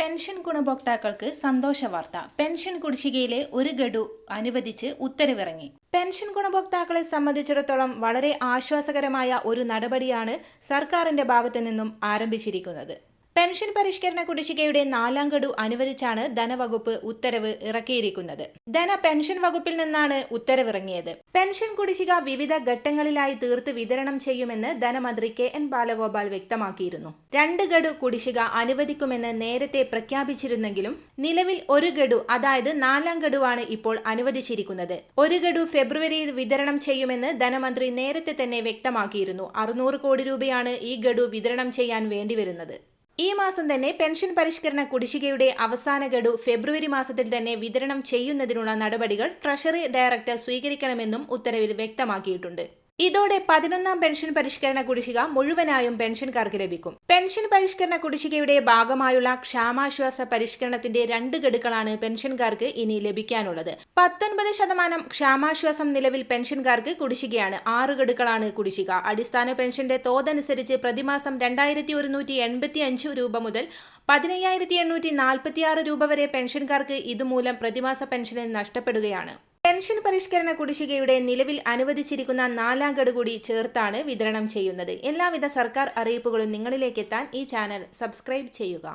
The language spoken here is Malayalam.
പെൻഷൻ ഗുണഭോക്താക്കൾക്ക് സന്തോഷ വാർത്ത. പെൻഷൻ കുടിശ്ശികയിലെ ഒരു ഗഡു അനുവദിച്ച് ഉത്തരവിറങ്ങി. പെൻഷൻ ഗുണഭോക്താക്കളെ സംബന്ധിച്ചിടത്തോളം വളരെ ആശ്വാസകരമായ ഒരു നടപടിയാണ് സർക്കാരിന്റെ ഭാഗത്തു നിന്നും ആരംഭിച്ചിരിക്കുന്നത്. പെൻഷൻ പരിഷ്കരണ കുടിശ്ശികയുടെ നാലാം ഗഡു അനുവദിച്ചാണ് ധനവകുപ്പ് ഉത്തരവ് ഇറക്കിയിരിക്കുന്നത്. ധന പെൻഷൻ വകുപ്പിൽ നിന്നാണ് ഉത്തരവിറങ്ങിയത്. പെൻഷൻ കുടിശ്ശിക വിവിധ ഘട്ടങ്ങളിലായി തീർത്ത് വിതരണം ചെയ്യുമെന്ന് ധനമന്ത്രി കെ എൻ ബാലഗോപാൽ വ്യക്തമാക്കിയിരുന്നു. രണ്ട് ഗഡു കുടിശ്ശിക അനുവദിക്കുമെന്ന് നേരത്തെ പ്രഖ്യാപിച്ചിരുന്നെങ്കിലും നിലവിൽ ഒരു ഗഡു അതായത് നാലാം ഗഡുവാണ് ഇപ്പോൾ അനുവദിച്ചിരിക്കുന്നത്. ഒരു ഗഡു ഫെബ്രുവരിയിൽ വിതരണം ചെയ്യുമെന്ന് ധനമന്ത്രി നേരത്തെ തന്നെ വ്യക്തമാക്കിയിരുന്നു. അറുന്നൂറ് കോടി രൂപയാണ് ഈ ഗഡു വിതരണം ചെയ്യാൻ വേണ്ടിവരുന്നത്. ഈ മാസം തന്നെ പെൻഷൻ പരിഷ്കരണ കുടിശ്ശികയുടെ അവസാന ഗഡു ഫെബ്രുവരി മാസത്തിൽ തന്നെ വിതരണം ചെയ്യുന്നതിനുള്ള നടപടികൾ ട്രഷറി ഡയറക്ടർ സ്വീകരിക്കണമെന്നും ഉത്തരവിൽ വ്യക്തമാക്കിയിട്ടുണ്ട്. ഇതോടെ പതിനൊന്നാം പെൻഷൻ പരിഷ്കരണ കുടിശ്ശിക മുഴുവനായും പെൻഷൻകാർക്ക് ലഭിക്കും. പെൻഷൻ പരിഷ്കരണ കുടിശ്ശികയുടെ ഭാഗമായുള്ള ക്ഷാമാശ്വാസ പരിഷ്കരണത്തിന്റെ രണ്ട് ഗഡുക്കളാണ് പെൻഷൻകാർക്ക് ഇനി ലഭിക്കാനുള്ളത്. പത്തൊൻപത് ശതമാനം ക്ഷാമാശ്വാസം നിലവിൽ പെൻഷൻകാർക്ക് കുടിശ്ശികയാണ്. ആറ് ഗഡുക്കളാണ് കുടിശ്ശിക. അടിസ്ഥാന പെൻഷന്റെ തോതനുസരിച്ച് പ്രതിമാസം രണ്ടായിരത്തി ഒരുന്നൂറ്റി എൺപത്തി അഞ്ച് രൂപ മുതൽ പതിനയ്യായിരത്തി എണ്ണൂറ്റി നാൽപ്പത്തി ആറ് രൂപ വരെ പെൻഷൻകാർക്ക് ഇതുമൂലം പ്രതിമാസ പെൻഷനിൽ നഷ്ടപ്പെടുകയാണ്. പെൻഷൻ പരിഷ്കരണ കുടിശ്ശികയുടെ നിലവിൽ അനുവദിച്ചിരിക്കുന്ന നാലാം ഗഡു കൂടി ചേർത്താണ് വിതരണം ചെയ്യുന്നത്. എല്ലാവിധ സർക്കാർ അറിയിപ്പുകളും നിങ്ങളിലേക്ക് എത്താൻ ഈ ചാനൽ സബ്സ്ക്രൈബ് ചെയ്യുക.